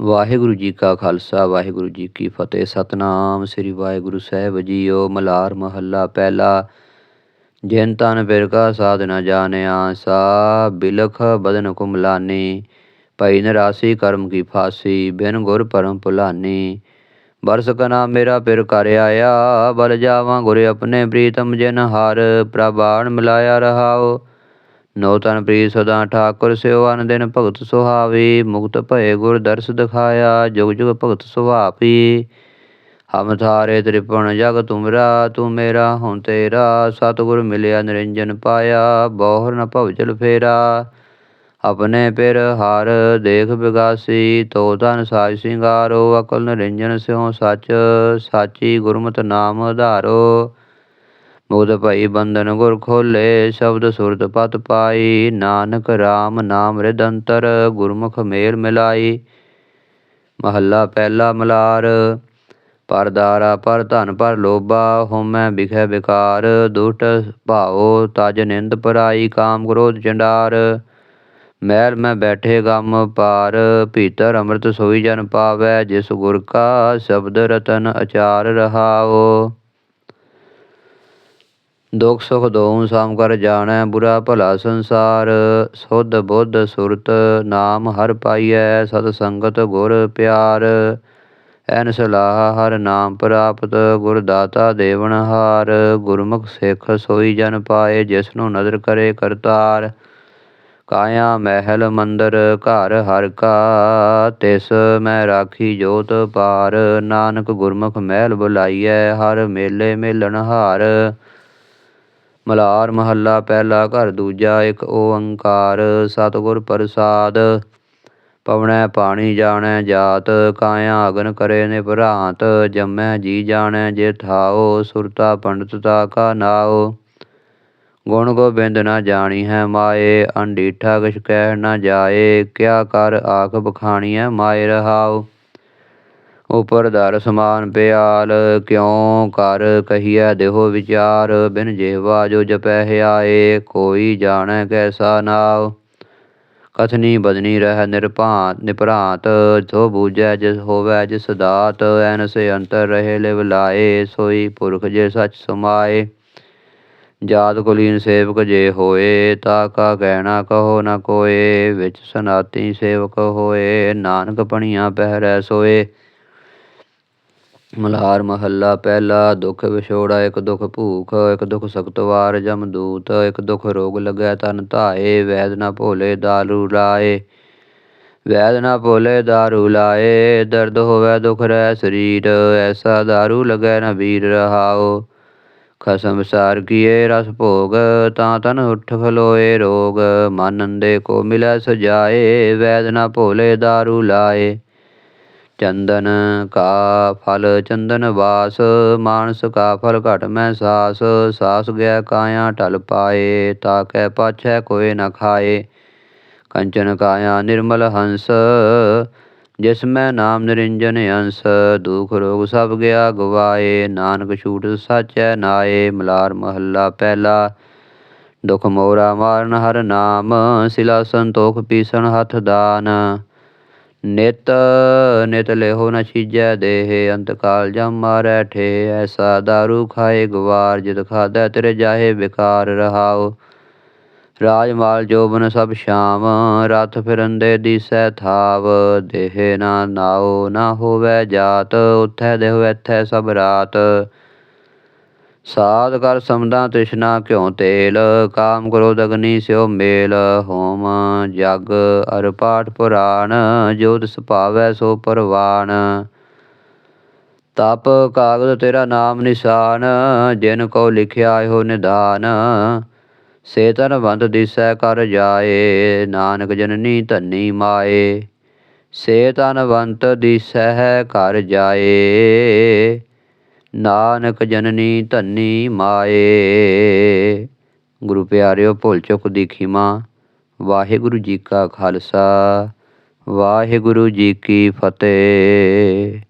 ਵਾਹਿਗੁਰੂ ਜੀ ਕਾ ਖਾਲਸਾ, ਵਾਹਿਗੁਰੂ ਜੀ ਕੀ ਫਤਿਹ। ਸਤਨਾਮ ਸ੍ਰੀ ਵਾਹਿਗੁਰੂ ਸਾਹਿਬ ਜੀਓ ਮਲਾਰ ਮਹੱਲਾ ਪਹਿਲਾ। ਜਿਨ ਤਨ ਬਿਰਕਾ ਸਾਧ ਨ ਜਾਣਿਆ, ਸਾ ਬਿਲਖ ਬਦਨ ਕੁਮਲਾਨੀ। ਪਈ ਨਰਾਸੀ ਕਰਮ ਕੀ ਫਾਸੀ, ਬਿਨ ਗੁਰ ਪਰਮ ਭੁਲਾਨੀ। ਬਰਸ ਕਨਾ ਮੇਰਾ ਪਿਰ ਕਰ ਆਇਆ, ਬਲ ਜਾਵਾਂ ਗੁਰ ਆਪਣੇ ਪ੍ਰੀਤਮ ਜਿਨ ਹਰ। ਪ੍ਰਭਾਣ ਮਿਲਾਇਆ ਰਹਾਓ। ਨੋ ਤਨ ਪ੍ਰੀ ਸਦਾ ਠਾਕੁਰ ਸਿਓ ਅਨ ਦਿਨ ਭਗਤ ਸੁਹਾਵੀ, ਮੁਕਤ ਭਏ ਗੁਰ ਦਰਸ ਦਿਖਾਇਆ, ਜੁਗ ਜੁਗ ਭਗਤ ਸੁਭਾਪੀ। ਹਮ ਥਾਰੇ ਤ੍ਰਿਪਣ ਜਗ ਤੁਮਰਾ ਤੂੰ ਮੇਰਾ ਹਉ ਤੇਰਾ, ਸਤਿਗੁਰ ਮਿਲਿਆ ਨਿਰੰਜਨ ਪਾਇਆ, ਬੋਹਰ ਨ ਭਵਜਲ ਫੇਰਾ। ਆਪਣੇ ਪਿਰ ਹਰ ਦੇਖ ਬਿਗਾਸੀ, ਤੋ ਤਨ ਸਾਜ ਸਿੰਗਾਰੋ, ਅਕਲ ਨਿਰੰਜਨ ਸਿਉ ਸੱਚ, ਸਾਚੀ ਗੁਰਮਤਿ ਨਾਮ ਆਧਾਰੋ ਮੁਕਤ ਭਈ ਬੰਧਨ ਗੁਰ ਖੋਲੇ, ਸ਼ਬਦ ਸੁਰਤ ਪਤ ਪਾਈ, ਨਾਨਕ RAM ਨਾਮ ਰਿਦ ਗੁਰਮੁਖ ਮੇਲ ਮਿਲਾਈ। ਮਹੱਲਾ ਪਹਿਲਾ ਮਲਾਰ ਪਰਦਾਰਾ ਪਰ ਧਨ ਪਰ ਲੋਭਾ ਹੋਮੈ ਬਿਖੈ ਵਿਕਾਰ ਦੁਸ਼ਟ ਭਾਓ ਤਜ ਨਿੰਦ ਪਰਾਈ, ਕਾਮ ਕ੍ਰੋਧ ਚੰਡਾਰ ਮਹਿਲ ਮੈਂ ਬੈਠੇ ਗਮ ਪਾਰ, ਭੀਤਰ ਅੰਮ੍ਰਿਤ ਸੋਈ ਜਨ ਪਾਵੈ, ਜਿਸ ਗੁਰ ਕਾ ਸ਼ਬਦ ਰਤਨ ਅਚਾਰ ਰਹਾਓ ਦੁਖ ਸੁਖ ਦੋਉ ਸਾਮ ਕਰ ਜਾਣੈ, ਬੁਰਾ ਭਲਾ ਸੰਸਾਰ। ਸੁਧ ਬੁੱਧ ਸੁਰਤ ਨਾਮ ਹਰ ਪਾਈਐ, ਸਤ ਸੰਗਤ ਗੁਰ ਪਿਆਰ। ਐਨ ਸਲਾਹ ਹਰ ਨਾਮ ਪ੍ਰਾਪਤ, ਗੁਰ ਦਾਤਾ ਦੇਵਨ ਹਾਰ। ਗੁਰਮੁਖ ਸਿੱਖ ਸੋਈ ਜਨ ਪਾਏ, ਜਿਸ ਨੂੰ ਨਦਰ ਕਰੇ ਕਰਤਾਰ। ਕਾਇਆ ਮਹਿਲ ਮੰਦਰ, ਘਰ ਹਰ ਕਾ, ਤਿਸ ਮੈਂ ਰਾਖੀ ਜੋਤ ਪਾਰ। ਨਾਨਕ ਗੁਰਮੁਖ ਮਹਿਲ ਬੁਲਾਈਐ, ਹਰ ਮੇਲੇ ਮੇਲਣ ਹਾਰ। ਮਲਾਰ ਮਹੱਲਾ ਪਹਿਲਾ ਘਰ ਦੂਜਾ ਇੱਕ ਓੰਕਾਰ, ਸਤਿਗੁਰ ਪ੍ਰਸਾਦ। ਪਵਣੈ ਪਾਣੀ ਜਾਣੈ ਜਾਤ ਕਾਇਆ ਅਗਨ ਕਰੇ ਨਿਭਰਾਂਤ। ਜੰਮੈ ਜੀ ਜਾਣੈ ਜੇ ਥਾਓ ਸੁਰਤਾ ਪੰਡਤਤਾ ਕਾ ਨਾਓ ਗੁਣ ਗੋਬਿੰਦ ਨਾ ਜਾਣੀ ਹੈ ਮਾਏ, ਅੰਡੀਠਾ ਕਿਛ ਕਹਿ ਨਾ ਜਾਏ, ਕਿਆ ਕਰ ਆਖ ਬਖਾਣੀਐ ਮਾਏ ਰਹਾਓ ਉਪਰ ਦਰ ਸਮਾਨ ਪਿਆਲ, ਕਿਉ ਕਰ ਕਹੀਐ ਦੇਹੋ ਵਿਚਾਰ, ਬਿਨ ਜਿਹਵਾ ਜੋ ਜਪੈ ਹਿਆਏ ਕੋਈ ਜਾਣੈ ਕੈਸਾ ਨਾਉ। ਕਥਨੀ ਬਦਨੀ ਰਹਿ ਨਿਰਭਾਂਤ ਨਿਪਰਾਂਤ ਸੋ ਬੂਝੈ ਜਿਸ ਹੋਵੈ ਜਿਸ ਦਾਤ, ਐਨਸ ਅੰਤਰ ਰਹੇ ਲਿਵ ਲਾਏ, ਸੋਈ ਪੁਰਖ ਜੇ ਸਚ ਸਮਾਏ। ਜਾਤ ਕੁਲੀਨ ਸੇਵਕ ਜੇ ਹੋਏ, ਤਾ ਕਾ ਕਹਿਣਾ ਕਹੋ ਨ ਕੋਏ, ਵਿੱਚ ਸਨਾਤੀ ਸੇਵਕ ਹੋਏ, ਨਾਨਕ ਪਣੀਆਂ ਪਹਿਰੈ ਸੋਏ। ਮਲਹਾਰ ਮਹੱਲਾ, ਪਹਿਲਾ ਦੁੱਖ ਵਿਛੋੜਾ, ਇੱਕ ਦੁੱਖ ਭੂਖ, ਇੱਕ ਦੁਖ ਸਖਤਵਾਰ ਜਮਦੂਤ ਇੱਕ ਦੁੱਖ ਰੋਗ ਲੱਗੈ ਤਨ ਧਾਏ, ਵੈਦ ਨਾ ਭੋਲੇ ਦਾਰੂ ਲਾਏ। ਵੈਦ ਨਾ ਭੋਲੇ ਦਾਰੂ ਲਾਏ, ਦਰਦ ਹੋਵੇ ਦੁਖ ਰਹਿ ਸਰੀਰ, ਐਸਾ ਦਾਰੂ ਲਗੈ ਨਾ ਵੀਰ ਰਹਾਓ ਖਸਮ ਸਾਰ ਕੀਏ ਰਸ ਭੋਗ, ਤਾਂ ਤਨ ਉਠ ਫਲੋਏ ਰੋਗ, ਮਨ ਅੰਦੇ ਕੋ ਮਿਲੈ ਸਜਾਏ, ਵੈਦ ਨਾ ਭੋਲੇ ਦਾਰੂ ਲਾਏ। ਚੰਦਨ ਕਾ ਫਲ, ਚੰਦਨ ਵਾਸ, ਮਾਨਸ ਕਾ ਫਲ ਘਟ ਮੈਂ ਸਾਸ ਸਾਸ ਗਿਆ ਕਾਇਆ ਟਲ ਪਾਏ, ਤਾ ਕੈ ਪਾਛੈ ਕੋਏ ਨ ਖਾਏ। ਕੰਚਨ ਕਾਇਆ ਨਿਰਮਲ ਹੰਸ, ਜਿਸ ਮੈਂ ਨਾਮ ਨਿਰੰਜਨ ਅੰਸ, ਦੁਖ ਰੋਗ ਸਭ ਗਿਆ ਗਵਾਏ, ਨਾਨਕ ਛੂਟ ਸਾਚੈ ਨਾਏ, ਮਲਾਰ ਮਹੱਲਾ ਪਹਿਲਾ। ਦੁਖ ਮੋਰਾ ਮਾਰਨ ਹਰ ਨਾਮ, ਸਿਲਾ ਸੰਤੋਖ ਪੀਸਣ ਹੱਥ ਦਾਨ। ਨਿਤ ਨਿਤ ਲੇਹੋ ਨ ਛੀਜੈ ਦੇਹ, ਅੰਤ ਕਾਲ ਜਮ ਮਾਰੈ ਠੇ ਐਸਾ ਦਾਰੂ ਖਾਏ ਗਵਾਰ, ਜਿਤ ਖਾਦੈ ਤੇਰੇ ਜਾਹੇ ਵਿਕਾਰ ਰਹਾਓ ਰਾਜ ਮਾਲ ਜੋਬਨ ਸਭ ਸ਼ਾਮ, ਰਥ ਫਿਰੰਦੇ ਦੀਸੈ ਥਾਵ, ਦੇਹ ਨਾ ਨਾਓ ਨਾ ਹੋਵੇ ਜਾਤ, ਉਥੈ ਦੇਹੁ ਐਥੈ ਸਭ ਰਾਤ। ਸਾਧ ਕਰ ਸਮਦਾ ਤ੍ਰਿਸ਼ਨਾ ਕਿਉ ਤੇਲ, ਕਾਮ ਕ੍ਰੋਧ ਅਗਨੀ ਸਿਓ ਮੇਲ, ਹੋਮ ਜਗ ਅਰ ਪਾਠ ਪੁਰਾਣ, ਜੋ ਤਿਸ ਭਾਵੈ ਸੋ ਪਰਵਾਣ। ਤਪ ਕਾਗਦ ਤੇਰਾ ਨਾਮ ਨਿਸ਼ਾਨ, ਜਿਨ ਕੋ ਲਿਖਿਆ ਹੋ ਨਿਦਾਨ। ਸੇ ਤਨ ਬੰਦ ਦਿਸੈ ਕਰ ਜਾਏ, ਨਾਨਕ ਜਨਨੀ ਧੰਨੀ ਮਾਏ। ਸੇ ਤਨਵੰਤ ਦਿਸੈ ਕਰ ਜਾਏ। ਨਾਨਕ ਜਨਨੀ ਧੰਨੀ ਮਾਏ। ਗੁਰੂ ਪਿਆਰਿਓ, ਭੁੱਲ ਚੁੱਕ ਦੀ ਖਿਮਾ। ਵਾਹਿਗੁਰੂ ਜੀ ਕਾ ਖਾਲਸਾ, ਵਾਹਿਗੁਰੂ ਜੀ ਕੀ ਫਤਿਹ।